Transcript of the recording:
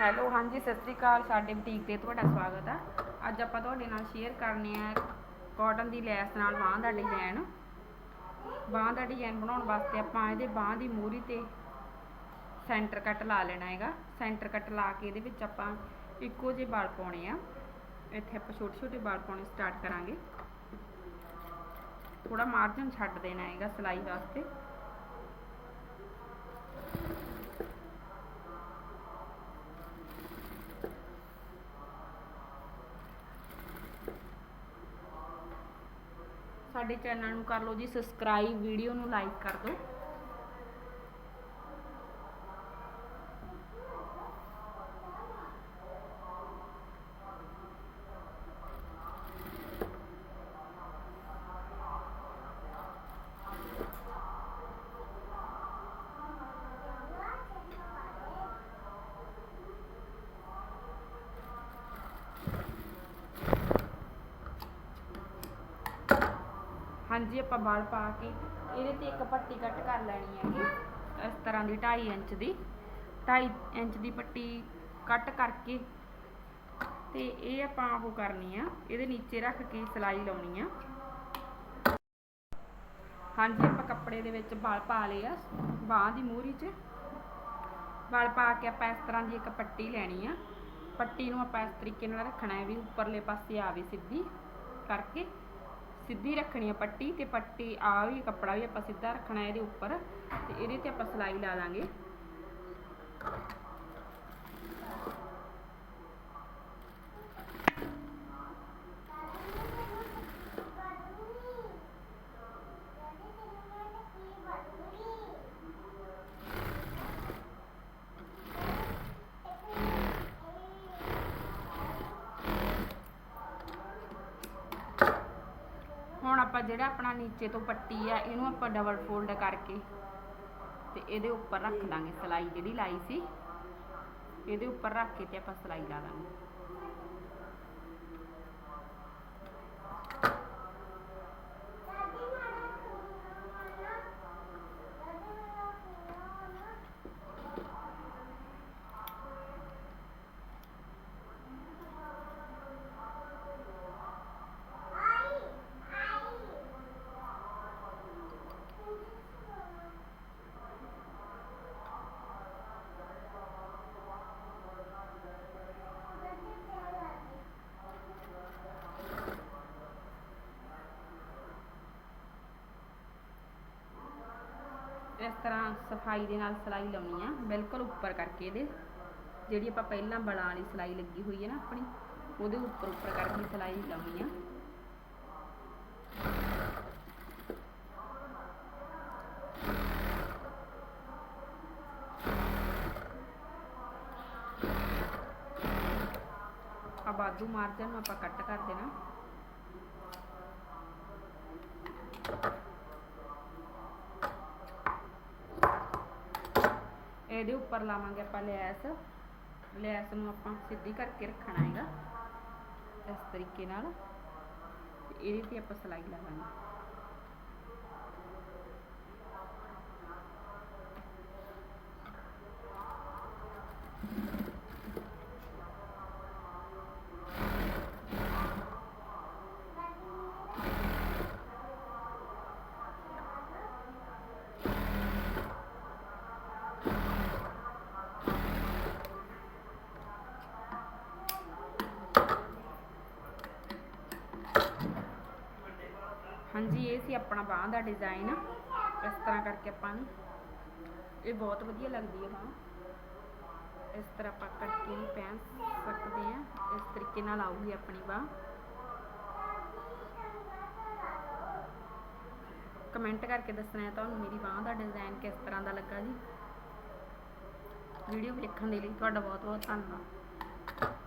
Hello, ਹਾਂਜੀ, ਸਤਿ ਸ੍ਰੀ ਅਕਾਲ, ਸਾਡੇ boutique ਤੇ ਤੁਹਾਡਾ ਸਵਾਗਤ ਆ। ਅੱਜ ਆਪਾਂ ਤੁਹਾਡੇ ਨਾਲ ਸ਼ੇਅਰ ਕਰਨੇ ਆ ਕਾਟਨ ਦੀ ਲੈਸ ਨਾਲ ਬਾਂਹ ਦਾ ਡਿਜ਼ਾਈਨ ਬਾਂਹ ਦਾ ਡਿਜ਼ਾਈਨ ਬਣਾਉਣ ਵਾਸਤੇ ਆਪਾਂ ਇਹਦੇ ਬਾਂਹ ਦੀ ਮੂਰੀ ਤੇ ਸੈਂਟਰ ਕੱਟ ਲਾ ਲੈਣਾ ਹੈਗਾ। ਸੈਂਟਰ ਕੱਟ ਲਾ ਕੇ ਇਹਦੇ ਵਿੱਚ ਆਪਾਂ ਇੱਕੋ ਜਿਹੇ ਵਾਲ ਪਾਉਣੇ ਆ। ਇੱਥੇ ਆਪਾਂ ਛੋਟੇ ਛੋਟੇ ਵਾਲ ਪਾਉਣੇ ਸਟਾਰਟ ਕਰਾਂਗੇ। ਥੋੜਾ ਮਾਰਜਨ ਛੱਡ ਦੇਣਾ ਹੈਗਾ ਸਿਲਾਈ ਵਾਸਤੇ। ਸਾਡੇ ਚੈਨਲ ਨੂੰ ਕਰ ਲਓ ਜੀ ਸਬਸਕ੍ਰਾਈਬ ਵੀਡੀਓ ਨੂੰ ਲਾਈਕ ਕਰ ਦਿਓ। ਹਾਂਜੀ, ਆਪਾਂ ਵਾਲ ਪਾ ਕੇ ਇਹਦੇ ਤੇ ਇੱਕ ਪੱਟੀ ਕੱਟ ਕਰ ਲੈਣੀ ਹੈਗੀ। ਇਸ ਤਰ੍ਹਾਂ ਦੀ 2.5 ਇੰਚ ਦੀ। 2.5 ਇੰਚ ਦੀ ਪੱਟੀ ਕੱਟ ਕਰਕੇ ਤੇ ਇਹ ਆਪਾਂ ਉਹ ਕਰਨੀ ਆ, ਇਹਦੇ ਨੀਚੇ ਰੱਖ ਕੇ ਸਿਲਾਈ ਲਾਉਣੀ ਆ। ਹਾਂਜੀ, ਆਪਾਂ ਕੱਪੜੇ ਦੇ ਵਿੱਚ ਵਾਲ ਪਾ ਲਏ ਆ, ਬਾਹ ਦੀ ਮੂਹਰੀ 'ਚ। ਵਾਲ ਪਾ ਕੇ ਆਪਾਂ ਇਸ ਤਰ੍ਹਾਂ ਦੀ ਇੱਕ ਪੱਟੀ ਲੈਣੀ ਆ। ਪੱਟੀ ਨੂੰ ਆਪਾਂ ਇਸ ਤਰੀਕੇ ਨਾਲ ਰੱਖਣਾ ਹੈ ਵੀ ਉੱਪਰਲੇ ਪਾਸੇ ਆਵੇ ਸਿੱਧੀ ਕਰਕੇ। ਸਿੱਧੀ ਰੱਖਣੀ ਆ ਪੱਟੀ ਤੇ ਪੱਟੀ ਆ ਵੀ, ਕੱਪੜਾ ਵੀ ਆਪਾਂ ਸਿੱਧਾ ਰੱਖਣਾ ਇਹਦੇ ਉੱਪਰ ਤੇ ਇਹਦੇ ਤੇ ਆਪਾਂ ਸਿਲਾਈ ਲਾ ਦਾਂਗੇ। ਹੁਣ ਆਪਾਂ ਜਿਹੜਾ ਆਪਣਾ ਨੀਚੇ ਤੋਂ ਪੱਟੀ ਆ, ਇਹਨੂੰ ਆਪਾਂ ਡਬਲ ਫੋਲਡ ਕਰਕੇ ਤੇ ਇਹਦੇ ਉੱਪਰ ਰੱਖ ਦਾਂਗੇ ਸਿਲਾਈ ਜਿਹੜੀ ਲਾਈ ਸੀ, ਇਹਦੇ ਉੱਪਰ ਰੱਖ ਕੇ ਤੇ ਆਪਾਂ ਸਿਲਾਈ ਲਾ ਦਾਂਗੇ। ਇਸ ਤਰ੍ਹਾਂ ਸਫ਼ਾਈ ਦੇ ਨਾਲ ਸਿਲਾਈ ਲਾਉਣੀ ਆ। ਬਿਲਕੁਲ ਉੱਪਰ ਕਰਕੇ ਇਹਦੇ। ਜਿਹੜੀ ਆਪਾਂ ਪਹਿਲਾਂ ਬਲਾਂ ਵਾਲੀ ਸਿਲਾਈ ਲੱਗੀ ਹੋਈ ਹੈ ਨਾ ਆਪਣੀ, ਉਹਦੇ ਉੱਪਰ ਉੱਪਰ ਕਰਕੇ ਸਿਲਾਈ ਲਾਉਣੀ ਆ। ਆ ਬਾਜੂ ਮਾਰਜਨ ਨੂੰ ਆਪਾਂ ਕੱਟ ਕਰ ਦੇਣਾ। ਇਹਦੇ ਉੱਪਰ ਲਾਵਾਂਗੇ ਆਪਾਂ ਲੈਸ। ਲੈਸ ਨੂੰ ਆਪਾਂ ਸਿੱਧੀ ਕਰਕੇ ਰੱਖਣਾ ਹੈਗਾ। ਇਸ ਤਰੀਕੇ ਨਾਲ। ਇਹਦੇ ਤੇ ਆਪਾਂ ਸਲਾਈ ਲਾਵਾਂਗੇ। ਹਾਂਜੀ, ਇਹ ਸੀ ਆਪਣਾ ਬਾਂਹ ਦਾ ਡਿਜ਼ਾਈਨ ਇਸ ਤਰ੍ਹਾਂ ਕਰਕੇ ਆਪਾਂ ਨੂੰ। ਇਹ ਬਹੁਤ ਵਧੀਆ ਲੱਗਦੀ ਹੈ ਬਾਂਹ। ਇਸ ਤਰ੍ਹਾਂ ਆਪਾਂ ਕਰਕੇ ਵੀ ਪਹਿਨ ਸਕਦੇ ਆ ਇਸ ਤਰੀਕੇ ਨਾਲ ਆਊਗੀ ਆਪਣੀ ਬਾਂਹ। ਕਮੈਂਟ ਕਰਕੇ ਦੱਸਣਾ ਹੈ ਤੁਹਾਨੂੰ ਮੇਰੀ ਬਾਂਹ ਦਾ ਡਿਜ਼ਾਈਨ ਕਿਸ ਤਰ੍ਹਾਂ ਦਾ ਲੱਗਾ ਜੀ। ਵੀਡੀਓ ਵੇਖਣ ਦੇ ਲਈ ਤੁਹਾਡਾ ਬਹੁਤ ਬਹੁਤ ਧੰਨਵਾਦ।